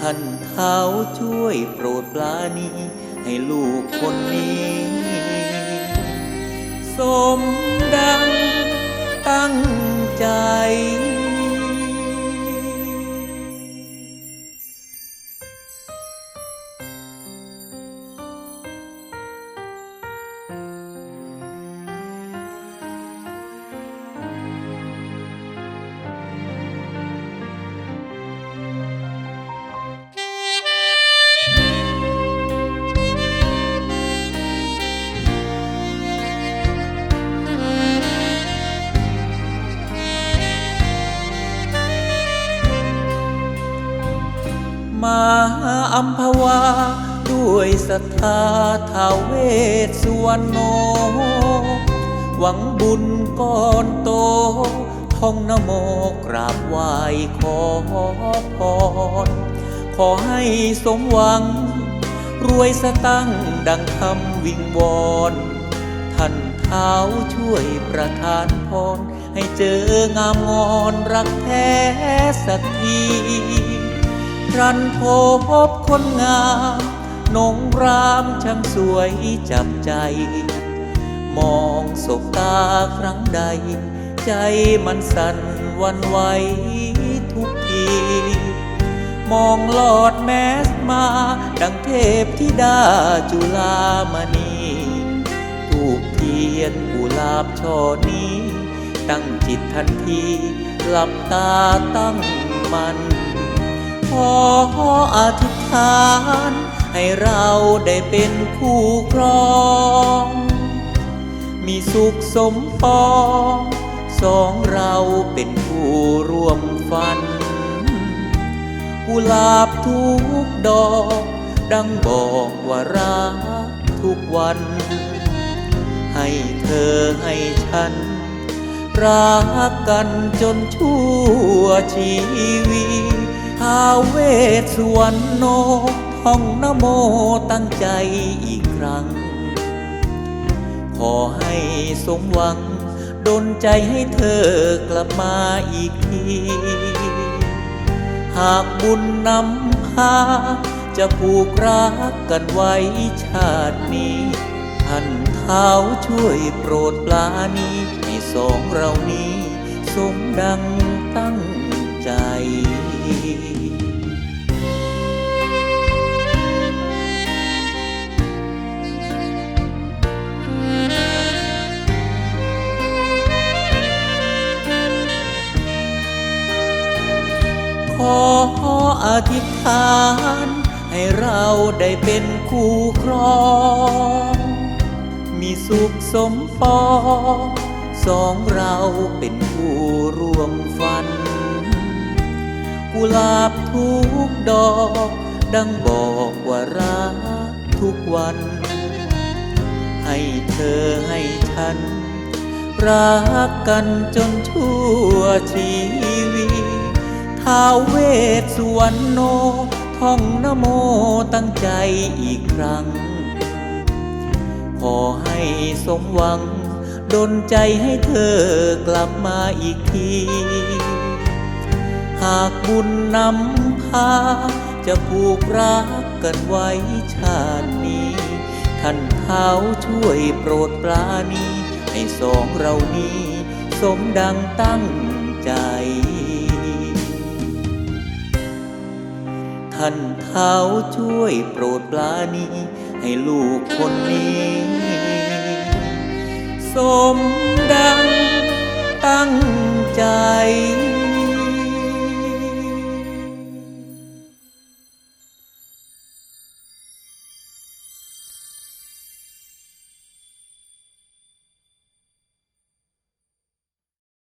ท่านเท้าช่วยโปรดปลานีให้ลูกคนนี้ สม มาอัมพวา ด้วยศรัทธาทาเวสสุวรรณโน หวังบุญก้อนโตท่องนโมกราบไหว้ขอพร ขอให้สมหวัง รวยสตังดังคำวิงวอนท่านเท้าช่วยประทานพร ให้เจองามงอนรักแท้สักที รันโพพบคนงามนงรามช่างสวยจับใจ มองสบตาครั้งใด ใจมันสั่นวันไหวทุกที มองหลอดแมสมา ดังเทพธิดาจุลามณีถูกเทียนกุลาบช่อนี้ ตั้งจิตทันที หลับตาตั้งมัน ขออธิษฐาน ให้เราได้เป็นคู่ครอง มีสุขสมปองสองเราเป็นผู้ร่วมฝันกุหลาบทุกดอก ดังบอกว่ารักทุกวัน ให้เธอให้ฉัน รักกันจนชั่วชีวิต ท้าวเวสวรรณโนท่องนโมตั้งใจอีกครั้ง ขอให้สมหวังดนใจให้เธอกลับมาอีกที หากบุญนำพา จะผูกรักกันไว้ชาตินี้ท่านเท้าช่วยโปรดปราณีให้สองเรานี้ สมดังตั้งใจ ขออธิษฐานให้เราได้เป็นคู่ครอง มีสุขสมปองสองเราเป็นผู้ร่วมฝัน กุหลาบทุกดอก ดังบอกว่ารักทุกวัน ให้เธอให้ฉัน รักกันจนชั่วชีวิตท้าเวสสวรรณโนท่องนโมตั้งใจอีกครั้ง ขอให้สมหวัง ดนใจให้เธอกลับมาอีกทีากบุญนำพา จะผูกรักกันไว้ชาตินี้ ท่านเท้าช่วยโปรดปราณีให้สองเรานี้ สมดังตั้งใจ ท่านเท้าช่วยโปรดปราณีให้ลูกคนนี้ สมดังตั้งใจ